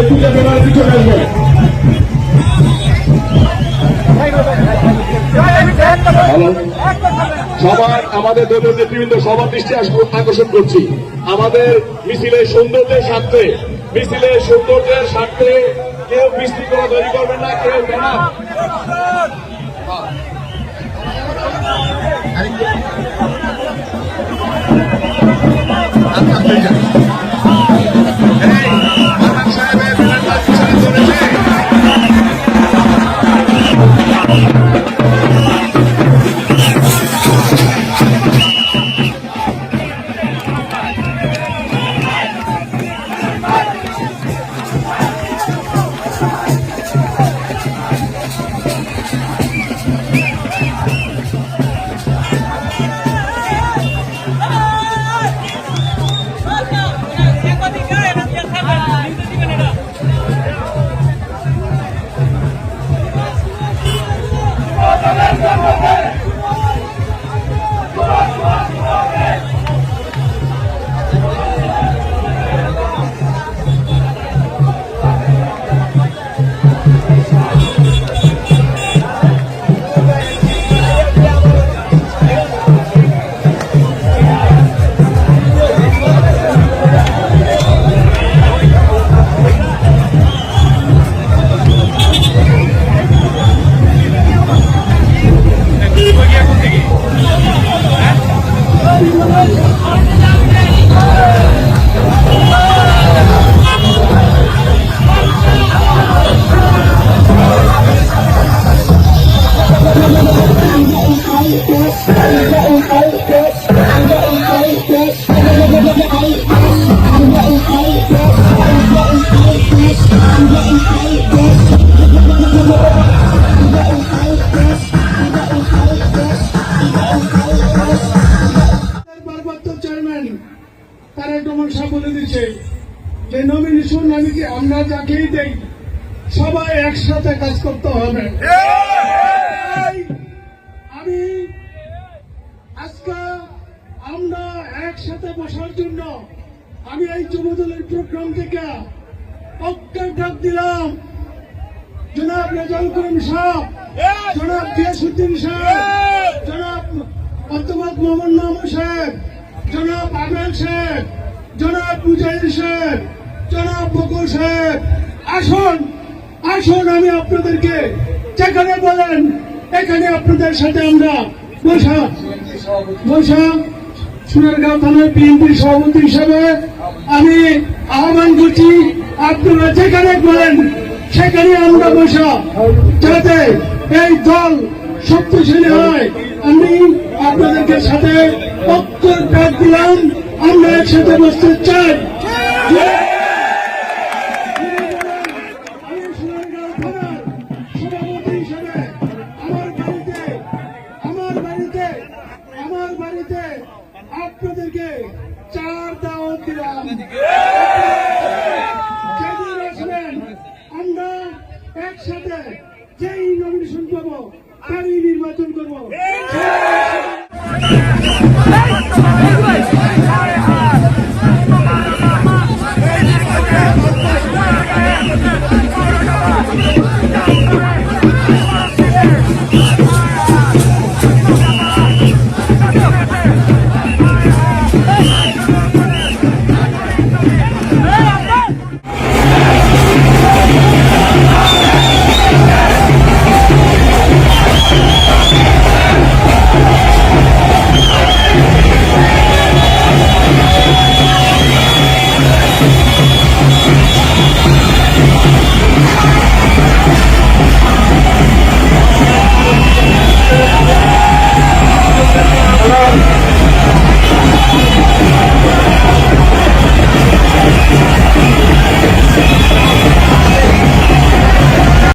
একটু ক্যামেরার পিছনে আসবেন সবার, আমাদের দলীয় নেতৃবৃন্দ, সবার দৃষ্টি আকর্ষণ করছি। আমাদের মিছিলের সৌন্দর্যের স্বার্থে, মিছিলের সৌন্দর্যের স্বার্থে কেউ বিশৃঙ্খলা তৈরি করবেন না, কেউ ব্যানার আমি কি আমরা যাকেই দেই সবাই একসাথে কাজ করতে হবে। আমি আজকে আমরা একসাথে বসার জন্য আমি এই যুবদলের প্রোগ্রাম থেকে অজ্ঞান ডাক দিলাম। জনাব রেজাউল করিম সাহেব জনাব গিয়াসুদ্দিন সাহেব জনাব অধ্যাপক মোহাম্মদ মামু সাহেব জনাব আবেল সাহেব জনাব মুজাহিদ সাহেব আসুন আসুন, আমি আপনাদেরকে যেখানে বলেন, এখানে আপনাদের সাথে আমরা বসা বসা, সোনারগাঁও থানার বিএনপির সভাপতি হিসেবে আমি আহ্বান করছি, আপনারা যেখানে বলেন, সেখানে আমরা বসা, যাতে এই দল শক্তিশালী হয়। আমি আপনাদেরকে সাথে অক্ষর ডাক দিলাম আমরা একসাথে বসতে চাই।